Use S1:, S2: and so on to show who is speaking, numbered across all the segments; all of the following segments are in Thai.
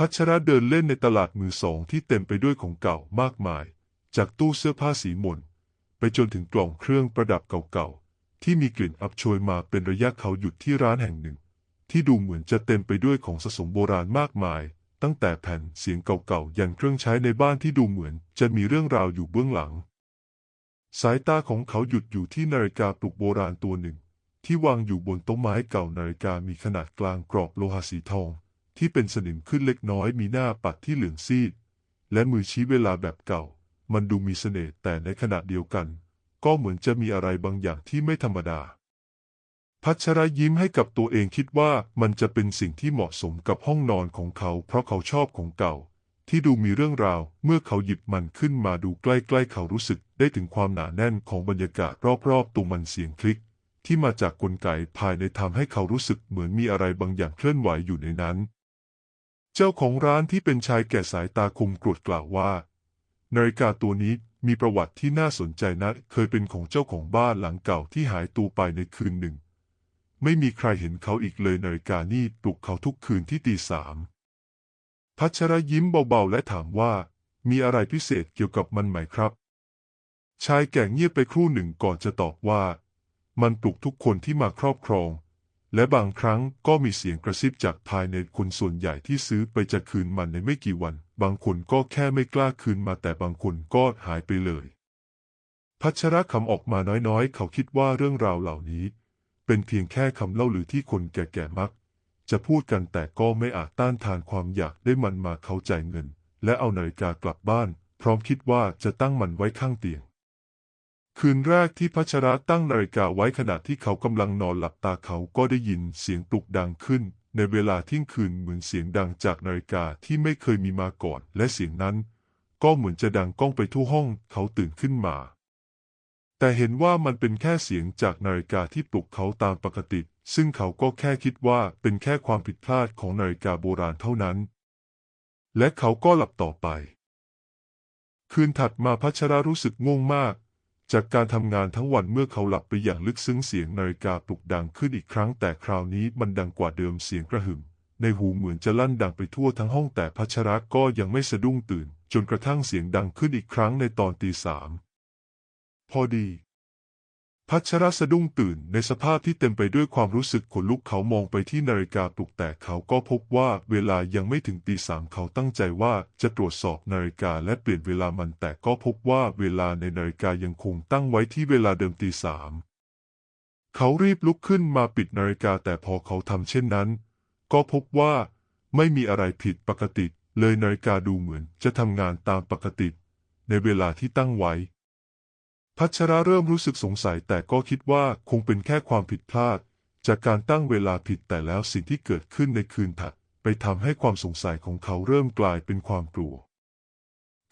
S1: พัชระเดินเล่นในตลาดมือสองที่เต็มไปด้วยของเก่ามากมาย จากตู้เสื้อผ้าสีหม่นไปจนถึงกล่องเครื่องประดับเก่าๆ ที่มีกลิ่นอับโชยมาเป็นระยะเขาหยุดที่ร้านแห่งหนึ่ง ที่ดูเหมือนจะเต็มไปด้วยของสะสมโบราณมากมาย ตั้งแต่แผ่นเสียงเก่าๆยันเครื่องใช้ในบ้านที่ดูเหมือนจะมีเรื่องราวอยู่เบื้องหลัง สายตาของเขาหยุดอยู่ที่นาฬิกาปลุกโบราณตัวหนึ่ง ที่วางอยู่บนโต๊ะไม้เก่านาฬิกามีขนาดกลางกรอบโลหะสีทอง ที่เป็นสนิมขึ้นเล็กน้อยมีหน้าปัดที่เหลืองซีด และมือชี้เวลาแบบเก่า มันดูมีเสน่ห์แต่ในขณะเดียวกัน ก็เหมือนจะมีอะไรบางอย่างที่ไม่ธรรมดา พัชระยิ้มให้กับตัวเองคิดว่ามันจะเป็นสิ่งที่เหมาะสมกับห้องนอนของเขา เพราะเขาชอบของเก่า ที่ดูมีเรื่องราว เมื่อเขาหยิบมันขึ้นมาดูใกล้ๆ เขารู้สึกได้ถึงความหนาแน่นของบรรยากาศรอบๆตัวมันเสียงคลิกที่มาจากกลไกภายในทำให้เขารู้สึกเหมือนมีอะไรบางอย่างเคลื่อนไหวอยู่ในนั้น เจ้าของร้านที่เป็นชายแก่สายตาคมกรดกล่าวว่า นาฬิกาตัวนี้มีประวัติที่น่าสนใจนะเคยเป็นของเจ้าของบ้านหลังเก่าที่หายตัวไปในคืนหนึ่ง ไม่มีใครเห็นเขาอีกเลยนาฬิกานี่ปลุกเขาทุกคืนที่ตีสามพัชระยิ้มเบาๆและถามว่า มีอะไรพิเศษเกี่ยวกับมันไหมครับ ชายแก่เงียบไปครู่หนึ่งก่อนจะตอบว่า มันปลุกทุกคนที่มาครอบครอง และบางครั้งก็มีเสียงกระซิบจากภายในคนส่วนใหญ่ที่ซื้อไปจะคืนมันในไม่กี่วัน บางคนก็แค่ไม่กล้าคืนมาแต่บางคนก็หายไปเลย พัชระคำออกมาน้อยๆ เขาคิดว่าเรื่องราวเหล่านี้ เป็นเพียงแค่คำเล่าหรือที่คนแก่ๆมัก จะพูดกันแต่ก็ไม่อาจต้านทานความอยากได้มันมาเขาจ่ายเงิน และเอานาฬิกากลับบ้าน พร้อมคิดว่าจะตั้งมันไว้ข้างเตียง คืนแรกที่พัชระตั้งนาฬิกาไว้ขณะที่เขากำลังนอนหลับตาเขาก็ได้ยินเสียงปลุกดังขึ้น ในเวลาเที่ยงคืนเหมือนเสียงดังจากนาฬิกาที่ไม่เคยมีมาก่อน และเสียงนั้น ก็เหมือนจะดังก้องไปทั่วห้อง เขาตื่นขึ้นมา แต่เห็นว่ามันเป็นแค่เสียงจากนาฬิกาที่ปลุกเขาตามปกติ ซึ่งเขาก็แค่คิดว่าเป็นแค่ความผิดพลาดของนาฬิกาโบราณเท่านั้น และเขาก็หลับต่อไป คืนถัดมาพัชระรู้สึกง่วงมาก จากการทำงานทั้งวันเมื่อเขาหลับไปอย่างลึกซึ้งเสียงนาฬิกาปลุกดังขึ้นอีกครั้ง แต่คราวนี้มันดังกว่าเดิมเสียงกระหึ่มในหูเหมือนจะลั่นดังไปทั่วทั้งห้องแต่พัชระก็ยังไม่สะดุ้งตื่น จนกระทั่งเสียงดังขึ้นอีกครั้งในตอนตีสามพอดี พัชระสะดุ้งตื่นในสภาพที่เต็มไปด้วยความรู้สึกขนลุกเขามองไปที่นาฬิกาปลุกแต่เขาก็พบว่าเวลายังไม่ถึงตีสามเขาตั้งใจว่าจะตรวจสอบนาฬิกาและเปลี่ยนเวลามันแต่ก็พบว่าเวลาในนาฬิกายังคงตั้งไว้ที่เวลาเดิมตีสามเขารีบลุกขึ้นมาปิดนาฬิกาแต่พอเขาทำเช่นนั้น ก็พบว่าไม่มีอะไรผิดปกติ เลยนาฬิกาดูเหมือนจะทำงานตามปกติ ในเวลาที่ตั้งไว้ พัชระเริ่มรู้สึกสงสัยแต่ก็คิดว่าคงเป็นแค่ความผิดพลาด จากการตั้งเวลาผิดแต่แล้วสิ่งที่เกิดขึ้นในคืนถัด ไปทำให้ความสงสัยของเขาเริ่มกลายเป็นความกลัว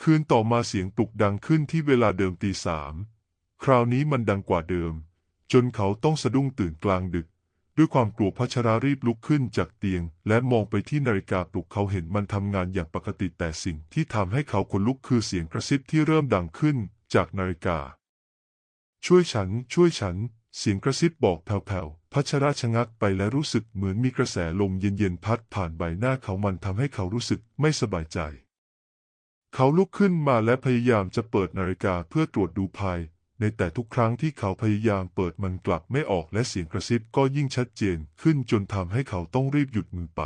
S1: คืนต่อมาเสียงปลุกดังขึ้นที่เวลาเดิมตีสามคราวนี้มันดังกว่าเดิม จนเขาต้องสะดุ้งตื่นกลางดึก ด้วยความกลัวพัชรารีบลุกขึ้นจากเตียง และมองไปที่นาฬิกาปลุกเขาเห็นมันทำงานอย่างปกติแต่สิ่งที่ทำให้เขาขนลุกคือเสียงกระซิบที่เริ่มดังขึ้นจากนาฬิกา ช่วยฉัน ช่วยฉัน เสียงกระซิบบอกแผ่วๆ พัชระชะงักไปและรู้สึกเหมือนมีกระแสลมเย็นๆ พัดผ่านใบหน้าเขามันทำให้เขารู้สึกไม่สบายใจ เขาลุกขึ้นมาและพยายามจะเปิดนาฬิกาเพื่อตรวจดูภัยในแต่ทุกครั้งที่เขาพยายามเปิดมันกลับไม่ออกและเสียงกระซิบก็ยิ่งชัดเจนขึ้นจนทำให้เขาต้องรีบหยุดมือไป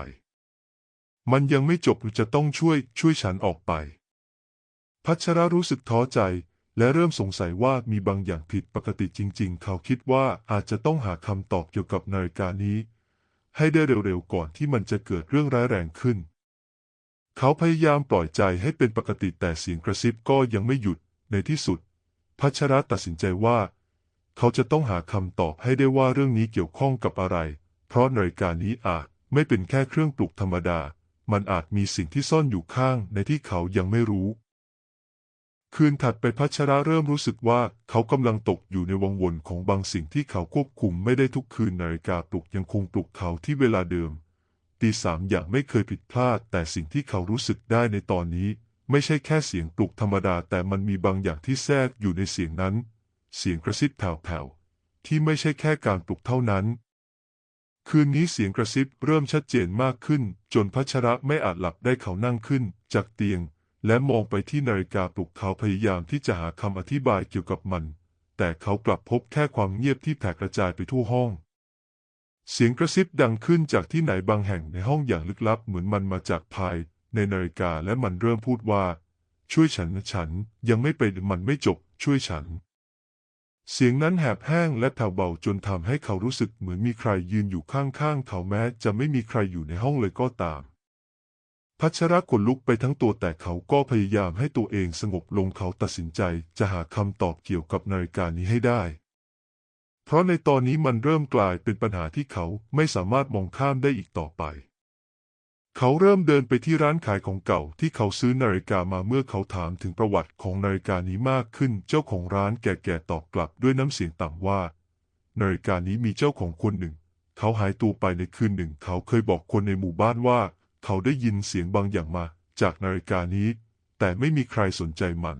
S1: มันยังไม่จบจะต้องช่วย ช่วยฉันออกไปพัชระรู้สึกท้อใจ และเริ่มสงสัยว่ามีบางอย่างผิดปกติจริง ๆ เขาคิดว่าอาจจะต้องหาคำตอบเกี่ยวกับนาฬิกานี้ ให้ได้เร็วๆก่อนที่มันจะเกิดเรื่องร้ายแรงขึ้น เขาพยายามปล่อยใจให้เป็นปกติแต่เสียงกระซิบก็ยังไม่หยุดในที่สุด พัชระตัดสินใจว่า เขาจะต้องหาคำตอบให้ได้ว่าเรื่องนี้เกี่ยวข้องกับอะไร เพราะนาฬิกานี้อาจไม่เป็นแค่เครื่องปลุกธรรมดา มันอาจมีสิ่งที่ซ่อนอยู่ข้างในที่เขายังไม่รู้ คืนถัดไปพัชระเริ่มรู้สึกว่าเขากำลังตกอยู่ในวงวนของบางสิ่งที่เขาควบคุมไม่ได้ทุกคืนนาฬิกาปลุกยังคงปลุกเขาที่เวลาเดิมตีสามอย่างไม่เคยผิดพลาด แต่สิ่งที่เขารู้สึกได้ในตอนนี้ ไม่ใช่แค่เสียงปลุกธรรมดา แต่มันมีบางอย่างที่แทรกอยู่ในเสียงนั้น เสียงกระซิบแผ่วๆที่ไม่ใช่แค่การปลุกเท่านั้น คืนนี้เสียงกระซิบเริ่มชัดเจนมากขึ้น จนพัชระไม่อาจหลับได้เขานั่งขึ้น จากเตียง และมองไปที่นาฬิกาปลุกเขาพยายามที่จะหาคำอธิบายเกี่ยวกับมัน แต่เขากลับพบแค่ความเงียบที่แผ่กระจายไปทั่วห้อง เสียงกระซิบดังขึ้นจากที่ไหนบางแห่งในห้องอย่างลึกลับเหมือนมันมาจากภาย ในนาฬิกาและมันเริ่มพูดว่า ช่วยฉันนะฉันยังไม่ไปมันไม่จบ ช่วยฉัน เสียงนั้นแหบแห้งและแผ่วเบาจนทำให้เขารู้สึกเหมือนมีใครยืนอยู่ข้างๆเขาแม้จะไม่มีใครอยู่ในห้องเลยก็ตาม พัชระขนลุกไปทั้งตัวแต่เขาก็พยายามให้ตัวเองสงบลงเขาตัดสินใจจะหาคำตอบเกี่ยวกับนาฬิกานี้ให้ได้ เพราะในตอนนี้มันเริ่มกลายเป็นปัญหาที่เขาไม่สามารถมองข้ามได้อีกต่อไป เขาเริ่มเดินไปที่ร้านขายของเก่าที่เขาซื้อนาฬิกามาเมื่อเขาถามถึงประวัติของนาฬิกานี้มากขึ้น เจ้าของร้านแก่ๆตอบกลับด้วยน้ำเสียงต่ำว่านาฬิกานี้มีเจ้าของคนหนึ่ง เขาหายตัวไปในคืนหนึ่ง เขาเคยบอกคนในหมู่บ้านว่า เขาได้ยินเสียงบางอย่างมาจากนาฬิกานี้ แต่ไม่มีใครสนใจมัน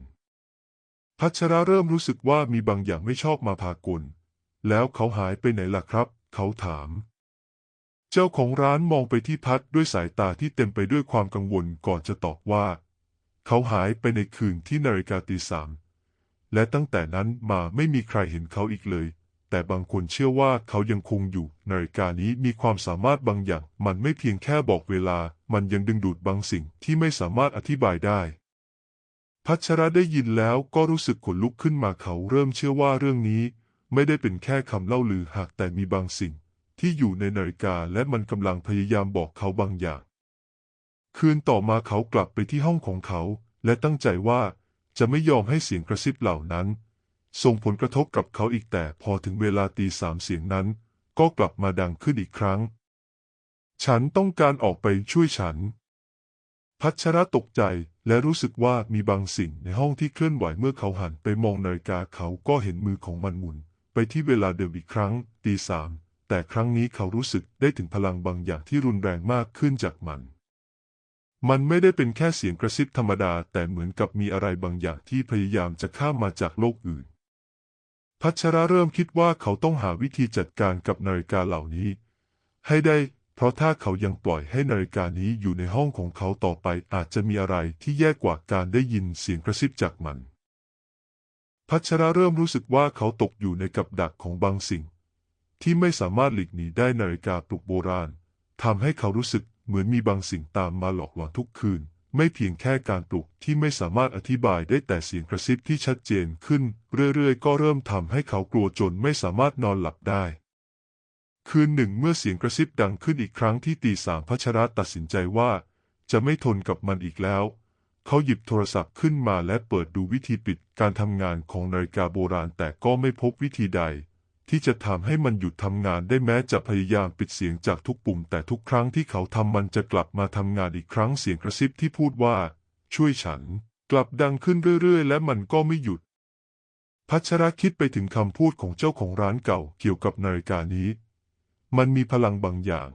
S1: พัชระเริ่มรู้สึกว่ามีบางอย่างไม่ชอบมาพากล แล้วเขาหายไปไหนล่ะครับ เขาถาม เจ้าของร้านมองไปที่พัดด้วยสายตาที่เต็มไปด้วยความกังวลก่อนจะตอบว่า เขาหายไปในคืนที่นาฬิกาตีสามและตั้งแต่นั้นมาไม่มีใครเห็นเขาอีกเลย แต่บางคนเชื่อว่าเขายังคงอยู่ นาฬิกานี้มีความสามารถบางอย่าง มันไม่เพียงแค่บอกเวลา มันยังดึงดูดบางสิ่งที่ไม่สามารถอธิบายได้ พัชระได้ยินแล้วก็รู้สึกขนลุกขึ้นมาเขาเริ่มเชื่อว่าเรื่องนี้ ไม่ได้เป็นแค่คำเล่าลือหากแต่มีบางสิ่ง ที่อยู่ในนาฬิกาและมันกำลังพยายามบอกเขาบางอย่าง คืนต่อมาเขากลับไปที่ห้องของเขา และตั้งใจว่าจะไม่ยอมให้เสียงกระซิบเหล่านั้น ส่งผลกระทบกับเขาอีกแต่พอถึงเวลาตีสามเสียงนั้น ก็กลับมาดังขึ้นอีกครั้ง ฉันต้องการออกไปช่วยฉัน พัชระตกใจและรู้สึกว่ามีบางสิ่งในห้องที่เคลื่อนไหวเมื่อเขาหันไปมองนาฬิกาเขาก็เห็นมือของมันหมุน ไปที่เวลาเดิมอีกครั้งตีสามแต่ครั้งนี้เขารู้สึกได้ถึงพลังบางอย่างที่รุนแรงมากขึ้นจากมัน มันไม่ได้เป็นแค่เสียงกระซิบธรรมดา แต่เหมือนกับมีอะไรบางอย่างที่พยายามจะข้ามมาจากโลกอื่น พัชระเริ่มคิดว่าเขาต้องหาวิธีจัดการกับนาฬิกาเหล่านี้ ให้ได้ เพราะถ้าเขายังปล่อยให้นาฬิกานี้อยู่ในห้องของเขาต่อไปอาจจะมีอะไรที่แย่กว่าการได้ยินเสียงกระซิบจากมัน พัชระเริ่มรู้สึกว่าเขาตกอยู่ในกับดักของบางสิ่ง ที่ไม่สามารถหลีกหนีได้นาฬิกาปลุกโบราณทำให้เขารู้สึกเหมือนมีบางสิ่งตามมาหลอกหลอนทุกคืน ไม่เพียงแค่การปลุกที่ไม่สามารถอธิบายได้แต่เสียงกระซิบที่ชัดเจนขึ้น เรื่อยๆ ก็เริ่มทำให้เขากลัวจนไม่สามารถนอนหลับได้ คืนหนึ่งเมื่อเสียงกระซิบดังขึ้นอีกครั้งที่ตีสามพัชระตัดสินใจว่า จะไม่ทนกับมันอีกแล้ว เขาหยิบโทรศัพท์ขึ้นมาและเปิดดูวิธีปิดการทำงานของนาฬิกาโบราณแต่ก็ไม่พบวิธีใด ที่จะทำให้มันหยุดทำงานได้แม้จะพยายามปิดเสียงจากทุกปุ่ม แต่ทุกครั้งที่เขาทำมันจะกลับมาทำงานอีกครั้งเสียงกระซิบที่พูดว่า ช่วยฉัน กลับดังขึ้นเรื่อยๆ และมันก็ไม่หยุด พัชระคิดไปถึงคำพูดของเจ้าของร้านเก่าเกี่ยวกับนาฬิกานี้ มันมีพลังบางอย่าง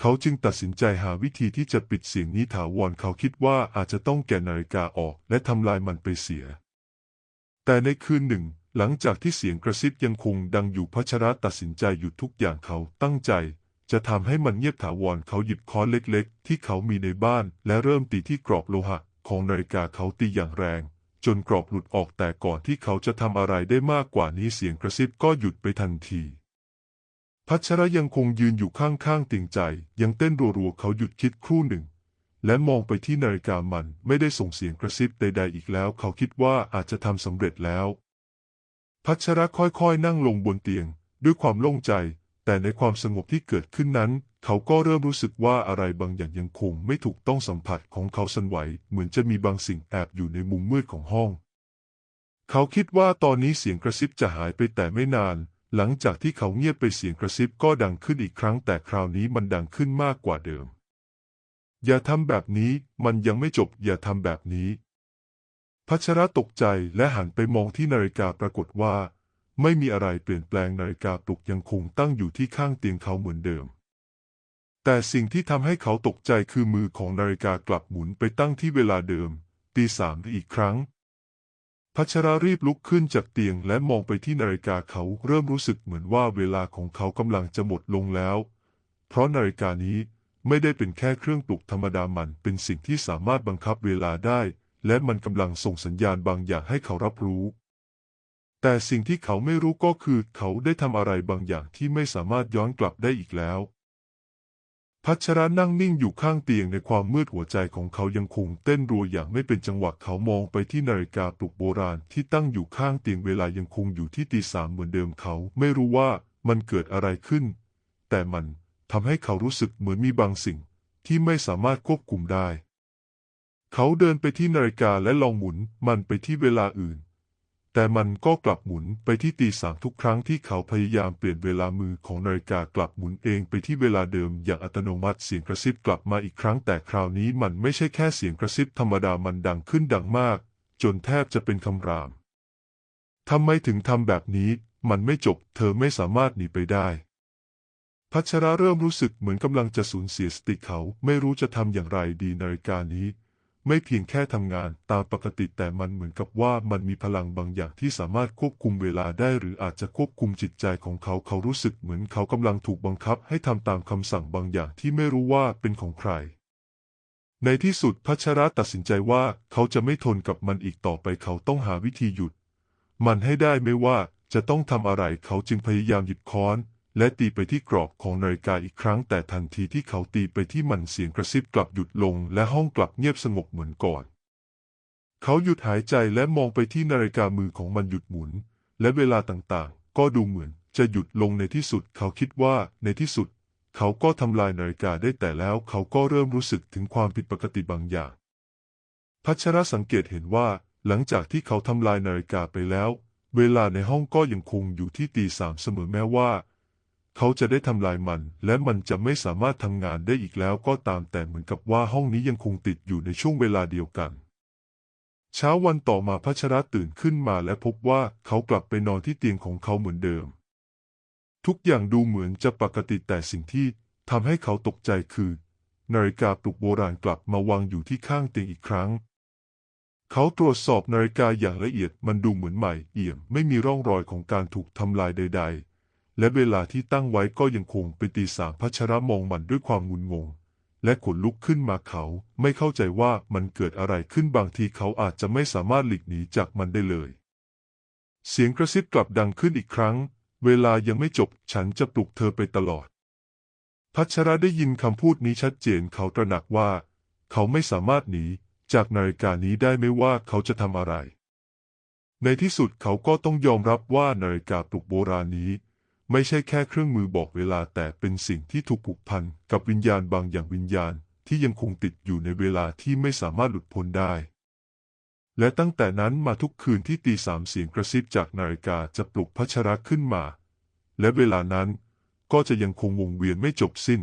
S1: เขาจึงตัดสินใจหาวิธีที่จะปิดเสียงนี้ถาวรเขาคิดว่าอาจจะต้องแกะนาฬิกาออกและทำลายมันไปเสีย แต่ในคืนหนึ่ง หลังจากที่เสียงกระซิบยังคงดังอยู่พัชระตัดสินใจหยุดทุกอย่างเขาตั้งใจ จะทำให้มันเงียบถาวรเขาหยิบค้อนเล็กๆ ที่เขามีในบ้าน และเริ่มตีที่กรอบโลหะ ของนาฬิกาเขาตีอย่างแรง จนกรอบหลุดออกแต่ก่อนที่เขาจะทำอะไรได้มากกว่านี้เสียงกระซิบก็หยุดไปทันทีพัชระยังคงยืนอยู่ข้างๆตียงใจ ยังเต้นรัวๆเขาหยุดคิดครู่หนึ่ง และมองไปที่นาฬิกามันไม่ได้ส่งเสียงกระซิบใดๆอีกแล้ว เขาคิดว่าอาจจะทำสำเร็จแล้ว พัชระค่อยๆ นั่งลงบนเตียง ด้วยความโล่งใจ แต่ในความสงบที่เกิดขึ้นนั้น เขาก็เริ่มรู้สึกว่าอะไรบางอย่างยังคงไม่ถูกต้องสัมผัสของเขาสั่นไหว เหมือนจะมีบางสิ่งแอบอยู่ในมุมมืดของห้อง เขาคิดว่าตอนนี้เสียงกระซิบจะหายไปแต่ไม่นาน หลังจากที่เขาเงียบไปเสียงกระซิบก็ดังขึ้นอีกครั้ง แต่คราวนี้มันดังขึ้นมากกว่าเดิม อย่าทำแบบนี้ มันยังไม่จบ อย่าทำแบบนี้ พัชระตกใจและหันไปมองที่นาฬิกาปรากฏว่า ไม่มีอะไรเปลี่ยนแปลงนาฬิกาปลุกยังคงตั้งอยู่ที่ข้างเตียงเขาเหมือนเดิม แต่สิ่งที่ทำให้เขาตกใจคือมือของนาฬิกากลับหมุนไปตั้งที่เวลาเดิมตีสามอีกครั้ง พัชรารีบลุกขึ้นจากเตียงและมองไปที่นาฬิกาเขาเริ่มรู้สึกเหมือนว่าเวลาของเขากำลังจะหมดลงแล้ว เพราะนาฬิกานี้ไม่ได้เป็นแค่เครื่องปลุกธรรมดามันเป็นสิ่งที่สามารถบังคับเวลาได้ และมันกำลังส่งสัญญาณบางอย่างให้เขารับรู้ แต่สิ่งที่เขาไม่รู้ก็คือเขาได้ทำอะไรบางอย่างที่ไม่สามารถย้อนกลับได้อีกแล้ว พัชระนั่งนิ่งอยู่ข้างเตียงในความมืดหัวใจของเขายังคงเต้นรัวอย่างไม่เป็นจังหวะเขามองไปที่นาฬิกาปลุกโบราณที่ตั้งอยู่ข้างเตียงเวลายังคงอยู่ที่ตีสามเหมือนเดิมเขาไม่รู้ว่ามันเกิดอะไรขึ้น แต่มันทำให้เขารู้สึกเหมือนมีบางสิ่งที่ไม่สามารถควบคุมได้ เขาเดินไปที่นาฬิกาและลองหมุนมันไปที่เวลาอื่น แต่มันก็กลับหมุนไปที่ตีสามทุกครั้งที่เขาพยายามเปลี่ยนเวลามือของนาฬิกากลับหมุนเองไปที่เวลาเดิมอย่างอัตโนมัติเสียงกระซิบกลับมาอีกครั้งแต่คราวนี้มันไม่ใช่แค่เสียงกระซิบธรรมดามันดังขึ้นดังมาก จนแทบจะเป็นคำรามทำไมถึงทำแบบนี้ มันไม่จบ เธอไม่สามารถหนีไปได้ พัชระเริ่มรู้สึกเหมือนกำลังจะสูญเสียสติเขาไม่รู้จะทำอย่างไรดีนาฬิกานี้ ไม่เพียงแค่ทำงานตามปกติแต่มันเหมือนกับว่ามันมีพลังบางอย่างที่สามารถควบคุมเวลาได้ หรืออาจจะควบคุมจิตใจของเขาเขารู้สึกเหมือนเขากำลังถูกบังคับให้ทำตามคำสั่งบางอย่างที่ไม่รู้ว่าเป็นของใคร ในที่สุดพัชระตัดสินใจว่าเขาจะไม่ทนกับมันอีกต่อไปเขาต้องหาวิธีหยุด มันให้ได้ไม่ว่าจะต้องทำอะไรเขาจึงพยายามหยิบค้อน และตีไปที่กรอบของนาฬิกาอีกครั้ง แต่ทันทีที่เขาตีไปที่มันเสียงกระซิบกลับหยุดลง และห้องกลับเงียบสงบเหมือนก่อน เขาหยุดหายใจและมองไปที่นาฬิกามือของมันหยุดหมุน และเวลาต่างๆ ก็ดูเหมือนจะหยุดลงในที่สุด เขาคิดว่าในที่สุด เขาก็ทำลายนาฬิกาได้แต่แล้ว เขาก็เริ่มรู้สึกถึงความผิดปกติบางอย่าง พัชระสังเกตเห็นว่า หลังจากที่เขาทำลายนาฬิกาไปแล้ว เวลาในห้องก็ยังคงอยู่ที่ตีสามเสมอแม้ว่า เขาจะได้ทำลายมัน และมันจะไม่สามารถทำงานได้อีกแล้วก็ตามแต่เหมือนกับว่าห้องนี้ยังคงติดอยู่ในช่วงเวลาเดียวกัน เช้าวันต่อมาพัชระตื่นขึ้นมาและพบว่าเขากลับไปนอนที่เตียงของเขาเหมือนเดิม ทุกอย่างดูเหมือนจะปกติแต่สิ่งที่ทำให้เขาตกใจคือ นาฬิกาปลุกโบราณกลับมาวางอยู่ที่ข้างเตียงอีกครั้ง เขาตรวจสอบนาฬิกาอย่างละเอียดมันดูเหมือนใหม่เอี่ยมไม่มีร่องรอยของการถูกทำลายใด ๆ และเวลาที่ตั้งไว้ก็ยังคงเป็นตีสามพัชระมองมันด้วยความงุนงง และขนลุกขึ้นมาเขาไม่เข้าใจว่ามันเกิดอะไรขึ้นบางทีเขาอาจจะไม่สามารถหลีกหนีจากมันได้เลย เสียงกระซิบกลับดังขึ้นอีกครั้ง เวลายังไม่จบฉันจะปลุกเธอไปตลอด พัชระได้ยินคำพูดนี้ชัดเจนเขาตระหนักว่า เขาไม่สามารถหนีจากนาฬิกานี้ได้ไม่ว่าเขาจะทำอะไร ในที่สุดเขาก็ต้องยอมรับว่านาฬิกาปลุกโบราณนี้ ไม่ใช่แค่เครื่องมือบอกเวลาแต่เป็นสิ่งที่ถูกผูกพันกับวิญญาณบางอย่างวิญญาณที่ยังคงติดอยู่ในเวลาที่ไม่สามารถหลุดพ้นได้ และตั้งแต่นั้นมาทุกคืนที่ตีสามเสียงกระซิบจากนาฬิกาจะปลุกพัชระขึ้นมา และเวลานั้นก็จะยังคงวงเวียนไม่จบสิ้น